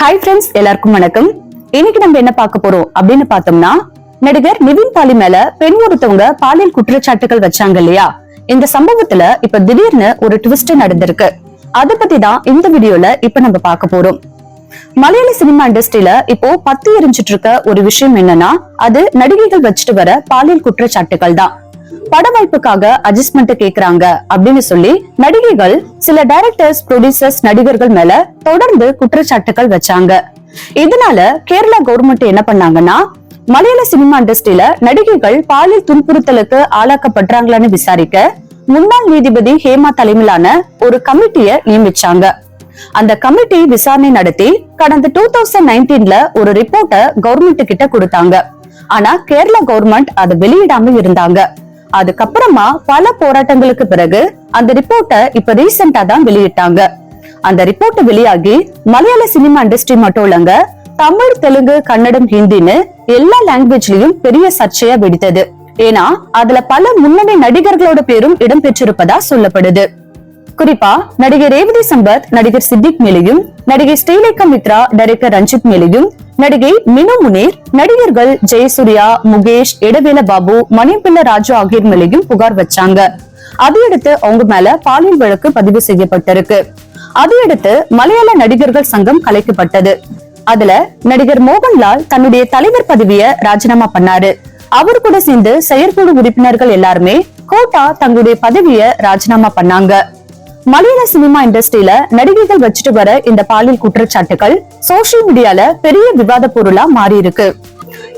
Hi friends எல்லாருக்கும் வணக்கம். இன்னைக்கு நம்ம என்ன பார்க்க போறோம் அப்படின்னு பார்த்தோம்னா நடிகர் நிவின் பாலி மேல பெண் ஒருத்தவங்க பாலியல் குற்றச்சாட்டுகள் வச்சாங்க இல்லையா? இந்த சம்பவத்துல இப்ப திடீர்னு ஒரு ட்விஸ்ட் நடந்திருக்கு. அத பத்தி தான் இந்த வீடியோல இப்ப நம்ம பார்க்க போறோம். மலையாள சினிமா இண்டஸ்ட்ரியில இப்போ பத்தி எரிஞ்சிட்டு இருக்க ஒரு விஷயம் என்னன்னா அது நடிகைகள் வச்சுட்டு வர பாலியல் குற்றச்சாட்டுகள் தான். பட வாய்ப்புக்காக அட்ஜஸ்ட்மெண்ட் கேக்குறாங்க அப்படின்னு சொல்லி நடிகைகள் சில டைரக்டர்ஸ் ப்ரொடியூசர்ஸ் நடிகர்கள் மேல தொடர்ந்து குற்றச்சாட்டுகள் வச்சாங்க. இதனால கேரளா கவர்மெண்ட் என்ன பண்ணாங்கன்னா மலையாள சினிமா இண்டஸ்ட்ரியில நடிகைகள் பாலியல் துன்புறுத்தலுக்கு ஆளாக்கப்படுறாங்களான்னு விசாரிக்க முன்னாள் நீதிபதி ஹேமா தலைமையிலான ஒரு கமிட்டிய நியமிச்சாங்க. அந்த கமிட்டி விசாரணை நடத்தி கடந்த டூ தௌசண்ட் நைன்டீன்ல ஒரு ரிப்போர்ட்ட கவர்மெண்ட் கிட்ட கொடுத்தாங்க. ஆனா கேரளா கவர்மெண்ட் அதை வெளியிடாம இருந்தாங்க. அதுக்கப்புறமா பல போராட்டங்களுக்கு பிறகு அந்த ரிப்போர்ட்டை இப்ப ரீசெண்டா தான் வெளியிட்டாங்க. அந்த ரிப்போர்ட் வெளியாகி மலையாள சினிமா இண்டஸ்ட்ரி மட்டும் இல்லங்க தமிழ் தெலுங்கு கன்னடம் ஹிந்தின்னு எல்லா லாங்குவேஜ்லயும் பெரிய சர்ச்சையா வெடித்தது. ஏன்னா அதுல பல முன்னணி நடிகர்களோட பேரும் இடம்பெற்றிருப்பதா சொல்லப்படுது. குறிப்பா நடிகர் ரேவதி சம்பத் நடிகர் சித்திக் மேலையும் நடிகை ஸ்ரீலேகா மித்ரா டைரக்டர் ரஞ்சித் மேலையும் நடிகை மினு முனீர் நடிகர்கள் ஜெயசூர்யா முகேஷ் இடவேல பாபு மணிப்பிள்ள ராஜு ஆகியோர் மேலையும் புகார் வச்சாங்க. அதையடுத்து அவங்க மேல பாலியல் வழக்கு பதிவு செய்யப்பட்டிருக்கு. அதையடுத்து மலையாள நடிகர்கள் சங்கம் கலைக்கப்பட்டது. அதுல நடிகர் மோகன்லால் தன்னுடைய தலைவர் பதவியை ராஜினாமா பண்ணாரு. அவர் கூட சேர்ந்து செயற்குழு உறுப்பினர்கள் எல்லாருமே கோட்டா தங்களுடைய பதவியை ராஜினாமா பண்ணாங்க. மலையாள சினிமா இண்டஸ்ட்ரியில நடிகைகள் வச்சுட்டு வர இந்த பாலியல் குற்றச்சாட்டுகள் சோசியல் மீடியால பெரிய விவாத பொருளா மாறி இருக்கு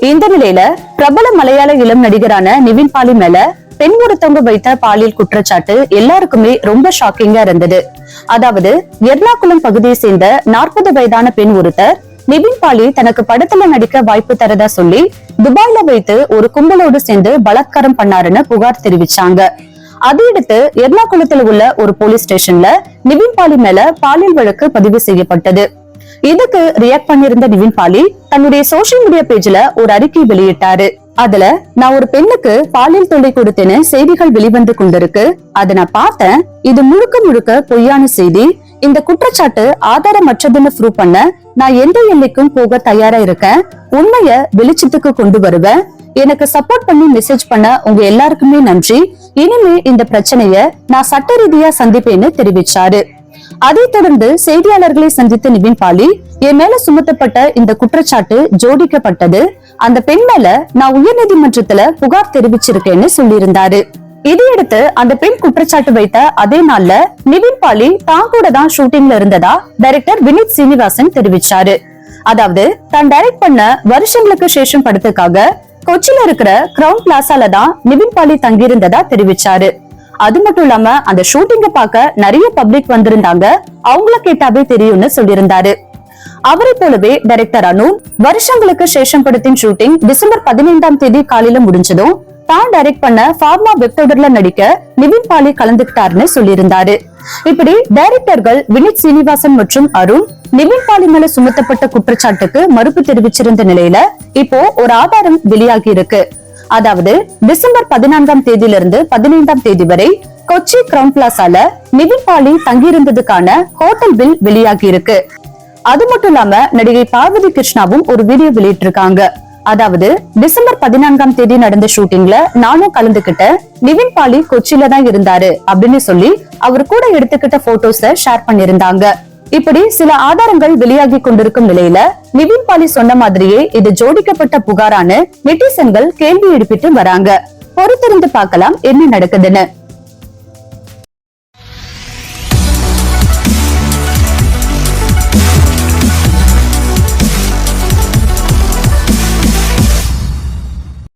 இந்த நிலையில பிரபல மலையாள இளம் நடிகரான நிவின் பாலி மேல பெண் ஒருத்தவங்க வைத்த பாலியல் குற்றச்சாட்டு எல்லாருக்குமே ரொம்ப ஷாக்கிங்கா இருந்தது. அதாவது எர்ணாகுளம் பகுதியை சேர்ந்த நாற்பது வயதான பெண் ஒருத்தர் நிவின் பாலி தனக்கு படத்துல நடிக்க வாய்ப்பு தரதா சொல்லி துபாய்ல வைத்து ஒரு கும்பலோடு சேர்ந்து பலாத்காரம் பண்ணாருன்னு புகார் தெரிவிச்சாங்க. அதையடுத்து எர்ணாகுளத்தில் உள்ள ஒரு போலீஸ் ஸ்டேஷன்ல நிவின் பாலி மேல பாலியல் வழக்கு பதிவு செய்யப்பட்டது. இதுக்கு ரியாக்ட் பண்ணிருந்த நிவின் பாலி தன்னுடைய சோசியல் மீடியா பேஜ்ல ஒரு அறிக்கை வெளியிட்டாரு. அதுல நான் ஒரு பெண்ணுக்கு பாலியல் தொல்லை கொடுத்தேன்னு செய்திகள் வெளிவந்து கொண்டிருக்கு. அதை நான் பார்த்தேன். இது முழுக்க முழுக்க பொய்யான செய்தி. இந்த குற்றச்சாட்டு ஆதாரமற்றதுன்னு ப்ரூவ் பண்ண நான் எந்த எல்லைக்கும் போக தயாரா இருக்கேன். உண்மைய வெளிச்சத்துக்கு கொண்டு வருவேன். எனக்கு சப்போர்ட் பண்ணி மெசேஜ் பண்ண உங்க எல்லாருக்குமே நன்றி. இனிமே இந்த பிரச்சனைய நான் சட்ட ரீதியா சந்திப்பேன்னு தெரிவிச்சாரு. அதைத் தொடர்ந்து செய்தியாளர்களை சந்தித்த நிவின் பாலி என் மேல சுமத்தப்பட்ட இந்த குற்றச்சாட்டு ஜோடிக்கப்பட்டது. அந்த பெண் மேல நான் உயர்நீதிமன்றத்துல புகார் தெரிவிச்சிருக்கேன்னு சொல்லியிருந்தாரு. இதையடுத்து அந்த பெண் குற்றச்சாட்டு வைத்த அதே நாள்ல நிவின் பாலி தான் கூட தான் ஷூட்டிங்ல இருந்ததா டைரக்டர் வினித் சீனிவாசன் தெரிவிச்சாரு. அதாவது தான் டைரக்ட் பண்ண வருஷங்களுக்கு சேஷம் படத்துக்காக கொச்சில இருக்கிற கிரவுன் பிளாசால தான் நிவின் பாலி தங்கியிருந்ததா தெரிவிச்சாரு. அது மட்டும் இல்லாம அந்த ஷூட்டிங்க பார்க்க நிறைய பப்ளிக் வந்திருந்தாங்க. அவங்கள கேட்டாவே தெரியும்னு சொல்லியிருந்தாரு. அவரை போலவே டைரக்டர் அனு வருஷங்களுக்கு சேஷம் படத்தின் ஷூட்டிங் டிசம்பர் பதினைந்தாம் தேதி காலையில முடிஞ்சதும் தான் டைரக்ட் பண்ண ஃபார்மா வெப் தொடர்ல நடிக்க நிவின் பாலி கலந்துகிட்டாருன்னு சொல்லியிருந்தாரு. இப்படி டைரக்டர்கள் வினித் சீனிவாசன் மற்றும் அருண் நிவின் பாலி மேல சுமத்தப்பட்ட குற்றச்சாட்டுக்கு மறுப்பு தெரிவிச்சிருந்த நிலையில இப்போ ஒரு ஆதாரம் வெளியாகி இருக்கு. அதாவது டிசம்பர் பதினான்காம் தேதியிலிருந்து பதினைந்தாம் தேதி வரை கொச்சி கிரவுன் பிளாசால நிவின் பாலி தங்கியிருந்ததுக்கான ஹோட்டல் பில் வெளியாகி இருக்கு. அது மட்டும் இல்லாம நடிகை பார்வதி கிருஷ்ணாவும் ஒரு வீடியோ வெளியிட்டிருக்காங்க. அதாவது டிசம்பர் பதினான்காம் தேதி நடந்த ஷூட்டிங்ல நானும் கலந்துகிட்ட நிவின் பாலி கொச்சியில தான் இருந்தாரு அப்படின்னு சொல்லி அவர் கூட எடுத்துக்கிட்ட போட்டோஸ ஷேர் பண்ணிருந்தாங்க இப்படி சில ஆதாரங்கள் வெளியாகி கொண்டிருக்கும் நிலையில நிவின் பாலி சொன்ன மாதிரியே இது ஜோடிக்கப்பட்ட புகாரான நெட்டிசன்கள் கேள்வி எழுப்பிட்டு வராங்க. பொறுத்திருந்து பார்க்கலாம் என்ன நடக்குதுன்னு.